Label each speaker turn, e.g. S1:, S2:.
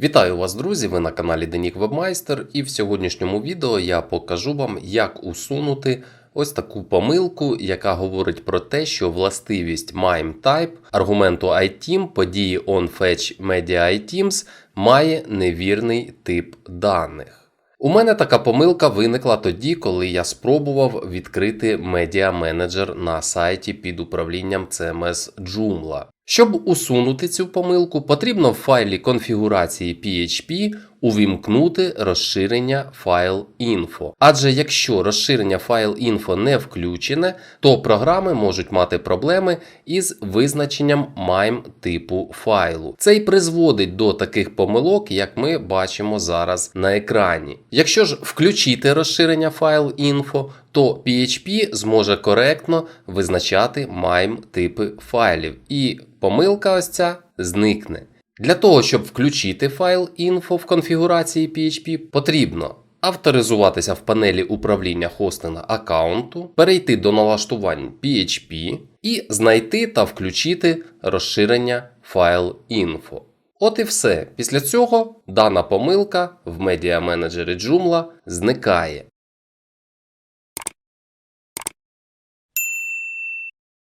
S1: Вітаю вас, друзі! Ви на каналі Денік Вебмайстер, і в сьогоднішньому відео я покажу вам, як усунути ось таку помилку, яка говорить про те, що властивість MIME Type аргументу iTeam події onFetch Media має невірний тип даних. У мене така помилка виникла тоді, коли я спробував відкрити медіа менеджер на сайті під управлінням CMS Joomla. Щоб усунути цю помилку, потрібно в файлі конфігурації PHP увімкнути розширення файл info. Адже якщо розширення файл info не включене, то програми можуть мати проблеми із визначенням MIME типу файлу. Це й призводить до таких помилок, як ми бачимо зараз на екрані. Якщо ж включити розширення файл info, то PHP зможе коректно визначати MIME типи файлів, і помилка ось ця зникне. Для того, щоб включити файл info в конфігурації PHP, потрібно авторизуватися в панелі управління хостинга аккаунту, перейти до налаштувань PHP і знайти та включити розширення файл info. От і все. Після цього дана помилка в медіа менеджері Joomla зникає.